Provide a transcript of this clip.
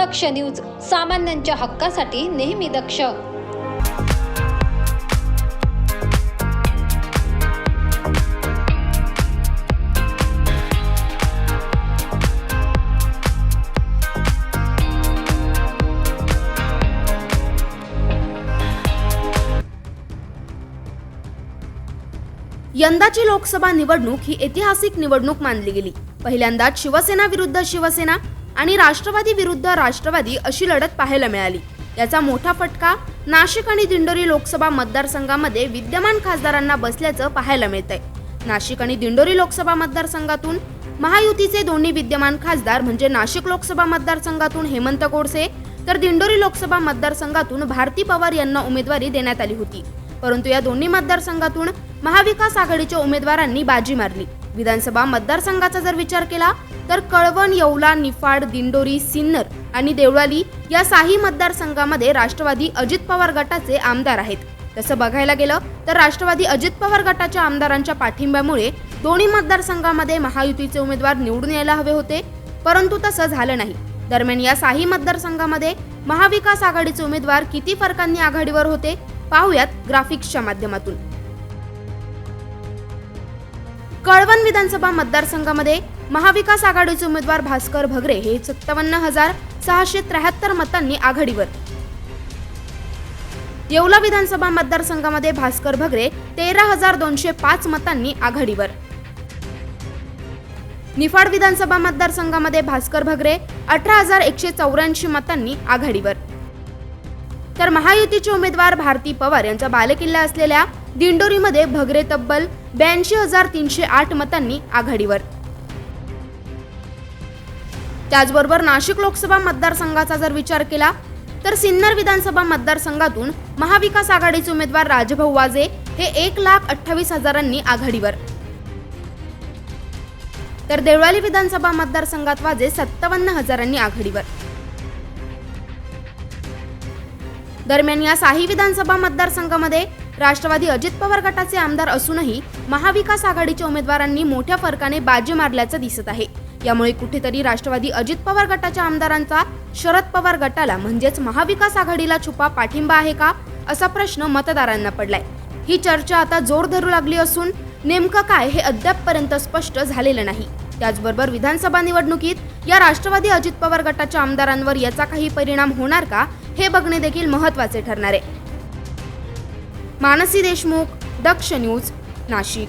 दक्ष news सामान्यांच्या हक्कासाठी नेहमी दक्ष. यंदाची लोकसभा निवडणूक ही ऐतिहासिक निवडणूक मानली गेली. पहिल्यांदाच शिवसेना विरुद्ध शिवसेना आणि राष्ट्रवादी विरुद्ध राष्ट्रवादी अशी लढत पाहायला मिळाली. याचा मोठा फटका नाशिक आणि दिंडोरी लोकसभा मतदारसंघामध्ये विद्यमान खासदारांना बसल्याचं पाहायला मिळतंय. नाशिक आणि दिंडोरी लोकसभा मतदारसंघातून महायुतीचे दोन्ही विद्यमान खासदार म्हणजे नाशिक लोकसभा मतदारसंघातून हेमंत गोडसे तर दिंडोरी लोकसभा मतदारसंघातून भारती पवार यांना उमेदवारी देण्यात आली होती. परंतु या दोन्ही मतदारसंघातून महाविकास आघाडीच्या उमेदवारांनी बाजी मारली. विधानसभा मतदारसंघाचा जर विचार केला तर कळवण येवला निफाड दिंडोरी सिन्नर आणि देवळाली या साही मतदारसंघामध्ये राष्ट्रवादी अजित पवार गटाचे आमदार आहेत. तसं बघायला गेलं तर राष्ट्रवादी अजित पवार गटाच्या आमदारांच्या पाठिंब्यामुळे दोन्ही मतदारसंघामध्ये महायुतीचे उमेदवार निवडून यायला हवे होते परंतु तसं झालं नाही. दरम्यान या साही मतदारसंघामध्ये महाविकास आघाडीचे उमेदवार किती फरकांनी आघाडीवर होते पाहुयात ग्राफिक्सच्या माध्यमातून. कळवण विधानसभा मतदारसंघामध्ये महाविकास आघाडीचे उमेदवार भास्कर भगरे हे सत्तावन्न हजार सहाशे त्र्याहत्तर मतांनी आघाडीवर. येवला विधानसभा मतदारसंघामध्ये भास्कर भगरे तेरा हजार दोनशे पाच मतांनी आघाडीवर. निफाड विधानसभा मतदारसंघामध्ये भास्कर भगरे अठरा हजार एकशे चौऱ्याऐंशी मतांनी आघाडीवर. तर महायुतीचे उमेदवार भारती पवार यांचा बालेकिल्ला असलेल्या दिंडोरीमध्ये भगरे तब्बल ब्याऐंशी हजार तीनशे आठ मतांनी आघाडीवर. त्याचबरोबर नाशिक लोकसभा मतदारसंघाचा जर विचार केला तर सिन्नर विधानसभा मतदारसंघातून महाविकास आघाडीचे उमेदवार राजभाऊ वाजे हे एक लाख अठ्ठावीस हजारांनी आघाडीवर. तर देवळाली विधानसभा मतदारसंघात वाजे सत्तावन्न हजारांनी आघाडीवर. दरम्यान या साही विधानसभा मतदारसंघामध्ये राष्ट्रवादी अजित पवार गटाचे आमदार असूनही महाविकास आघाडीच्या उमेदवारांनी मोठ्या फरकाने बाजी मारल्याचं दिसत आहे. यामुळे कुठेतरी राष्ट्रवादी अजित पवार गटाच्या आमदारांचा शरद पवार गटाला म्हणजेच महाविकास आघाडीला छुपा पाठिंबा आहे का असा प्रश्न मतदारांना पडलाय. ही चर्चा आता जोर धरू लागली असून नेमकं काय हे अद्यापपर्यंत स्पष्ट झालेलं नाही. त्याचबरोबर विधानसभा निवडणुकीत या राष्ट्रवादी अजित पवार गटाच्या आमदारांवर याचा काही परिणाम होणार का हे बघणे देखील महत्त्वाचे ठरणार आहे. मानसी देशमुख दक्ष न्यूज नाशिक.